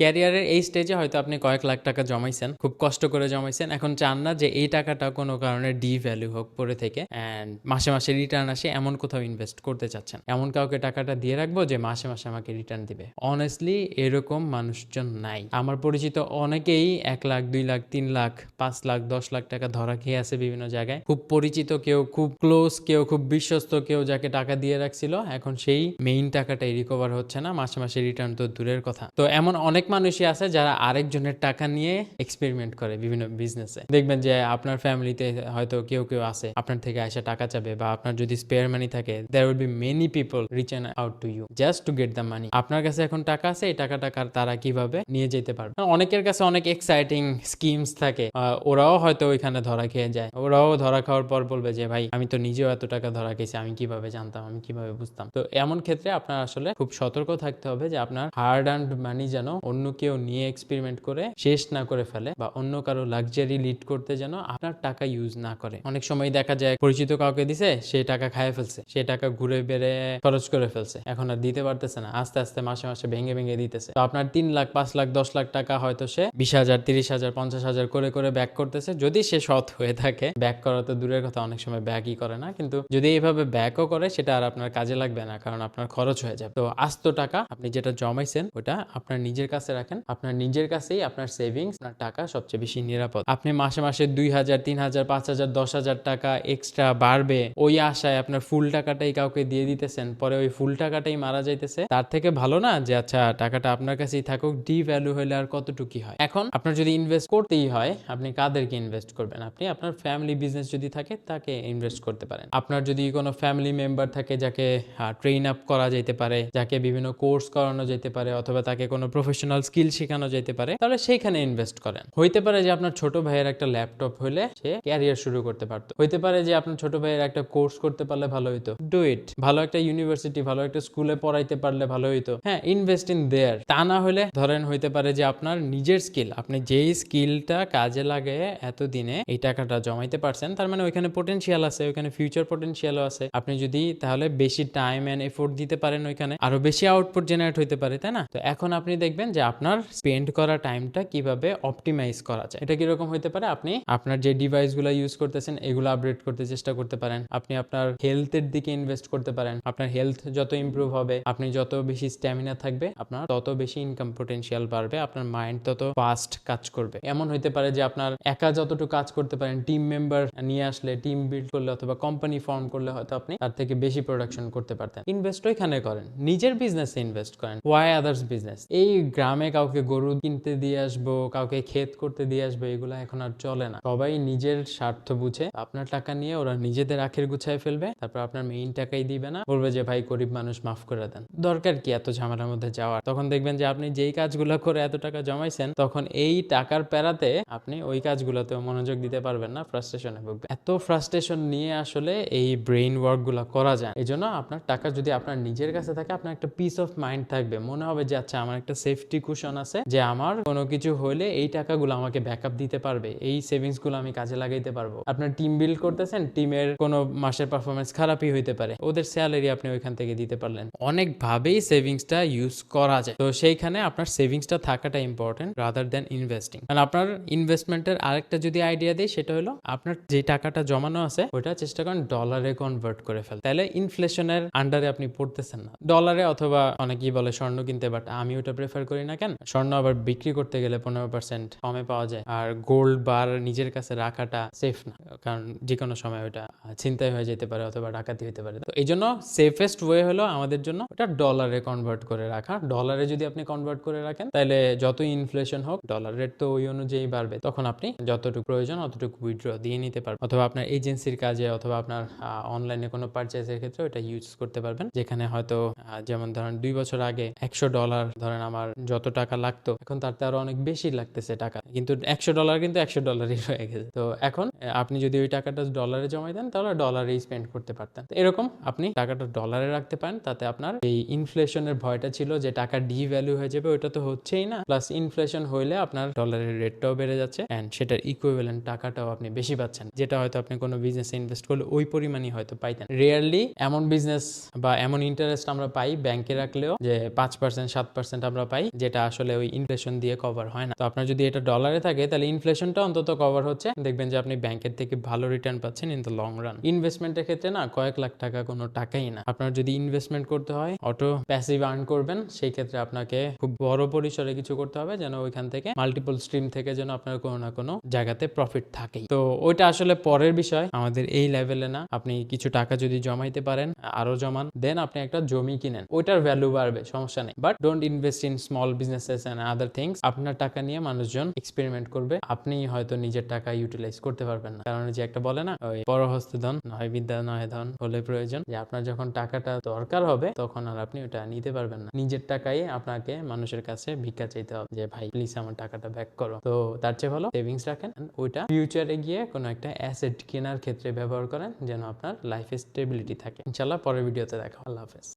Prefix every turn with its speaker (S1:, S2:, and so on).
S1: ক্যারিয়ারের এই স্টেজে হয়তো আপনি কয়েক লাখ টাকা জমাইছেন, খুব কষ্ট করে জমাইছেন। এখন চান না যে এই টাকাটা কোনো কারণে ডি ভ্যালু হোক পরে থেকে। অ্যান্ড মাসে মাসে রিটার্ন আসে, এমন কোথাও ইনভেস্ট করতে চাচ্ছেন। এমন কাউকে টাকাটা দিয়ে রাখব যে মাসে মাসে আমাকে রিটার্ন দিবে। অনেস্টলি এরকম মানুষজন নাই। আমার পরিচিত অনেকেই এক লাখ, দুই লাখ, তিন লাখ, পাঁচ লাখ, দশ লাখ টাকা ধরা খেয়ে আছে বিভিন্ন জায়গায়। খুব পরিচিত কেউ, খুব ক্লোজ কেউ, খুব বিশ্বস্ত কেউ যাকে টাকা দিয়ে রাখছিল, এখন সেই মেইন টাকাটাই রিকভার হচ্ছে না। মাসে মাসে রিটার্ন তো দূরের কথা। তো এমন অনেক মানুষই আছে যারা আরেকজনের টাকা নিয়ে এক্সপেরিমেন্ট করে বিভিন্ন বিজনেসে দেখবেন যে আপনার ফ্যামিলিতে হয়তো কেউ কেউ আছে, আপনার থেকে এসে টাকা চাবে বা আপনার যদি স্পেয়ার মানি থাকে there will be many people reach out to you just to get the money আপনার কাছে এখন টাকা আছে, এই টাকাটা তারা কীভাবে নিয়ে যেতে পারবে? অনেকের কাছে অনেক এক্সাইটিং স্কিমস থাকে। ওরাও হয়তো ওইখানে ধরা খেয়ে যায়। ওরাও ধরা খাওয়ার পর বলবে যে, ভাই, আমি তো নিজেও এত টাকা ধরা খেয়েছি, আমি কীভাবে জানতাম, আমি কীভাবে বুঝতাম? তো এমন ক্ষেত্রে আপনার আসলে খুব সতর্ক থাকতে হবে যে আপনার হার্ড অ্যান্ড মানি যেন অন্য কেউ নিয়ে এক্সপেরিমেন্ট করে, শেষ না করে ফেলে বা অন্য কারও লাক্সারি লিড করতে যেন আপনার টাকা ইউজ না করে। অনেক সময় দেখা যায়, পরিচিত কাউকে দিছে সেই টাকা খায় ফেলছে সেই টাকা ঘুরে বেড়ে খরচ করে ফেলছে। এখন আর দিতে পারতেছে না, আস্তে আস্তে মাসে মাসে ভেঙে ভেঙে দিতেছে। তো আপনার তিন লাখ, পাঁচ লাখ, দশ লাখ টাকা হয়তো সে বিশ হাজার, তিরিশ হাজার, পঞ্চাশ হাজার করে করে ব্যাক করতেছে। যদি সে সৎ হয়ে থাকে ব্যাক করা তো দূরের কথা, অনেক সময় ব্যাকই করে না। কিন্তু যদি এইভাবে ব্যাকও করে, সেটা আর আপনার কাজে লাগবে না, কারণ আপনার খরচ হয়ে যাবে। তো আস্ত টাকা আপনি যেটা জমাইছেন, ওটা আপনার নিজের কাছে রাখেন, আপনার নিজের কাছেই আপনার সেভিংস আপনার টাকা সবচেয়ে বেশি নিরাপদ। আপনি মাসে মাসে দুই হাজার, তিন হাজার, পাঁচ হাজার, দশ হাজার টাকা এক্সট্রা বাড়বে, ওই আশায় আপনার ফুল টাকাটাই কাউকে দিয়ে দিতেছেন, পরে ওই ফুল টাকাটাই মারা যাইতেছে। তার থেকে ভালো না যে আচ্ছা টাকাটা আপনার কাছেই থাকুক ডি ভ্যালু হলে আর কতটুকি হয়? এখন আপনার যদি ইনভেস্ট করতেই হয়, আপনি কাদেরকে ইনভেস্ট করবেন? আপনি আপনার ফ্যামিলি বিজনেস যদি থাকে, তাকে ইনভেস্ট করতে পারেন। আপনার যদি কোনো ফ্যামিলি মেম্বার থাকে যাকে ট্রেন আপ করা যেতে পারে, যাকে বিভিন্ন কোর্স করানো যেতে পারে, অথবা তাকে কোনো প্রফেশনাল স্কিল শেখানো যেতে পারে, তাহলে সেইখানে ইনভেস্ট করেন। হইতে পারে যে আপনার ছোট ভাইয়ের একটা ল্যাপটপ হলে সে ক্যারিয়ার শুরু করতে পারতো। হইতে পারে যে আপনার ছোট ভাইয়ের একটা কোর্স করতে পারলে ভালো হইতো। ডু ইট ভালো একটা ইউনিভার্সিটি ভালো একটা স্কুলে পড়াইতে পারলে ভালো হইতো। হ্যাঁ ইনভেস্ট ইন দেয়ার তা না হলে ধরেন হইতে পারে যে আপনার নিজের স্কিল আপনি যেই স্কিলটা কাজে লাগে এতদিনে এই টাকাটা জমাইতে পারছেন, তার মানে ওইখানে পোটেনশিয়াল আছে, ওইখানে ফিউচার পোটেনশিয়ালও আছে। আপনি যদি তাহলে বেশি টাইম এন্ড এফোর্ট দিতে পারেন ওইখানে, আরও বেশি আউটপুট জেনারেট হইতে পারে, তাই না? তো এখন আপনি দেখবেন যে আপনার স্পেন্ড করা টাইমটা কীভাবে অপটিমাইজ করা যায়। এটা কীরকম হইতে পারে? আপনি আপনার যে ডিভাইসগুলো ইউজ করতেছেন, এগুলো আপডেট করতে চেষ্টা করতে পারেন। আপনি আপনার হেলথের দিকে ইনভেস্ট করতে পারেন। আপনার হেলথ যত ইমপ্রুভ হবে, আপনি যত বেশি স্ট্যামিনা থাকবে, আপনার তত বেশি ইনকাম পোটেনশিয়াল বাড়বে, আপনার মাইন্ড তত ফাস্ট কাজ করবে। এমন হইতে পারে যে আপনার একা যতটুকু কাজ করতে পারেন টিম মেম্বার নিয়ে আসলে টিম বিল্ড করলে অথবা কোম্পানি ফর্ম করলে হয়তো আপনি তার থেকে বেশি প্রোডাকশন করতে পারতেন। ইনভেস্ট ওইখানে করেন। নিজের বিজনেসে ইনভেস্ট করেন। ওয়াই আদার্স বিজনেস এই গ্রামে কাউকে গরু কিনতে দিয়ে আসব, কাউকে ক্ষেত করতে দিয়ে আসব, এগুলো এখন আর চলে না। সবাই নিজের স্বার্থ বুঝে আপনার টাকা নিয়ে ওরা নিজেদের আখের গুছায় ফেলবে, তারপর আপনার মেইন টাকাই দিবে না। বলবে যে, ভাই, গরিব মানুষ, মাফ করে দেন। দরকার কি এত ঝামেলার মধ্যে যাওয়ার? তখন দেখবেন যে, আপনি যেই কাজগুলো করে এত টাকা জমাইছেন, তখন এই টাকার প্যারাতে আপনি ওই কাজগুলোতেও মনোযোগ দিতে পারবেন না ফ্রাস্ট্রেশনে ভুগবেন। এত ফ্রাস্ট্রেশন নিয়ে আসলে এই ব্রেইন ওয়ার্কগুলো করা যায়। এই জন্য আপনার টাকা যদি আপনার নিজের কাছে থাকে, আপনার একটা পিস অফ মাইন্ড থাকবে। মনে হবে যে আচ্ছা আমার একটা সেফটি কুশন আছে যে আমার কোনো কিছু হলে এই টাকাগুলো আমাকে ব্যাকআপ দিতে পারবে, এই সেভিংসগুলো আমি কাজে লাগাইতে পারব। আপনার টিম বিল্ড করতেছেন টিমের কোনো মাসের পারফরমেন্স খারাপই হইতে পারে। ওদের স্যালারি আপনি ওইখান থেকে দিতে পারলেন। অনেকভাবেই সেভিংসটা ইউজ করা যায়। তো সেইখানে আপনার সেভিংসটা থাকাটা ইম্পর্টেন্ট রাদার দেন ইনভেস্টিং কারণ আপনার ইনভেস্টমেন্টের আরেকটা যদি আইডিয়া দেয় সেটা হলো আপনার যে টাকাটা জমানো আছে ওটা চেষ্টা করেন ডলারে কনভার্ট করে ফেল তাহলে ইনফ্লেশনের আন্ডারে আপনি পড়তেছেন না। ডলারে অথবা অনেকেই বলে স্বর্ণ কিনতে বাট আমি ওটা প্রেফার করি না। কেন? স্বর্ণ আবার বিক্রি করতে গেলে পনেরো পার্সেন্ট কমে পাওয়া যায়। আর গোল্ড বার নিজের কাছে রাখাটা সেফ না, কারণ যে কোনো সময় ওটা ছিনতাই হয়ে যেতে পারে অথবা ডাকাতি হতে পারে। তো এই জন্য সেফেস্ট ওয়ে হলো আমাদের জন্য ওটা ডলারে কনভার্ট করে রাখা। ডলারে যদি আপনি কনভার্ট করে রাখেন তাহলে যতই ইনফ্লেশন হোক ডলার রেট তো ওই অনুযায়ী বাড়বে। তখন আপনি যতটুকু প্রয়োজন অতটুকু উইথড্র দিয়ে নিতে পারবেন। অথবা আপনার এজেন্সির কাজে অথবা আপনার অনলাইনে কোনো পারচেজের ক্ষেত্রে ওটা ইউজ করতে পারবেন। যেখানে হয়তো যেমন ধরেন দুই বছর আগে একশো ডলার ধরেন আমার যত টাকা লাগতো, এখন তার তো আরও অনেক বেশি লাগতেছে টাকা। কিন্তু একশো ডলার কিন্তু একশো ডলারই রয়ে গেছে। তো এখন আপনি যদি ওই টাকাটা ডলারে জমাই দেন, তাহলে ডলারেই স্পেন্ড করতে পারতেন। এরকম আপনি টাকাটা ডলারে রাখতে পারেন, তাতে আপনার এই ইনফ্লেশনের ভয়টা ছিল যে টাকা ডি ভ্যালু হয়ে যাবে ওটা তো হচ্ছেই না। প্লাস ইনফ্লেশন হইলে আপনার ডলারের রেটটাও বেড়ে যাচ্ছে অ্যান্ড সেটার ইকুইভ্যালেন্ট টাকাটাও আপনি বেশি পাচ্ছেন, যেটা হয়তো আপনি কোনো বিজনেসে ইনভেস্ট করলে ওই পরিমাণই হয়তো পাইতেন। রেয়ারলি এমন বিজনেস বা এমন ইন্টারেস্ট আমরা পাই ব্যাংকে রাখলেও যে পাঁচ পার্সেন্ট সাত পার্সেন্ট আমরা পাই যে এটা আসলে ওই ইনফ্লেশন দিয়ে কভার হয় না। তো আপনার যদি এটা ডলারে থাকে, তাহলে ইনফ্লেশনটা অন্তত কভার হচ্ছে। দেখবেন যে আপনি ব্যাংকের থেকে ভালো রিটার্ন পাচ্ছেন ইন দ্য লং রান ইনভেস্টমেন্টের ক্ষেত্রে না, কয়েক লাখ টাকা কোনো টাকাই না। আপনার যদি ইনভেস্টমেন্ট করতে হয় অটো প্যাসিভ আর্ন করবেন, সেই ক্ষেত্রে আপনাকে খুব বড় পরিসরে কিছু করতে হবে যেন ওইখান থেকে মাল্টিপল স্ট্রিম থেকে যেন আপনার কোনো না কোনো জায়গাতে প্রফিট থাকেই। তো ওইটা আসলে পরের বিষয়। আমাদের এই লেভেলে না, আপনি কিছু টাকা যদি জমাইতে পারেন আরও জমান, দেন আপনি একটা জমি কিনেন। ওইটার ভ্যালু বাড়বে, সমস্যা নেই। But don't invest in small businesses and other things আপনার টাকা নিয়ে মানুষজন এক্সপেরিমেন্ট করবে। আপনি হয়তো নিজের টাকা ইউটিলাইজ করতে পারবেন না। কারণ যে একটা বলে না, ওই বড় হস্তে ধন, নয় বিদ্যা, নয় ধন হলে প্রয়োজন। যে আপনার যখন টাকাটা দরকার হবে, তখন আর আপনি ওটা নিতে পারবেন না। নিজের টাকাই আপনাকে মানুষের কাছে ভিক্ষা চাইতে হবে যে, ভাই প্লিজ আমার টাকাটা ব্যাক করো। তো তার চেয়ে ভালো সেভিংস রাখেন ওইটা ফিউচারে গিয়ে কোনো একটা অ্যাসেট কেনার ক্ষেত্রে ব্যবহার করেন যেন আপনার লাইফে স্টেবিলিটি থাকে। ইনশাল্লাহ পরের ভিডিওতে দেখা। আল্লাহ হাফেজ।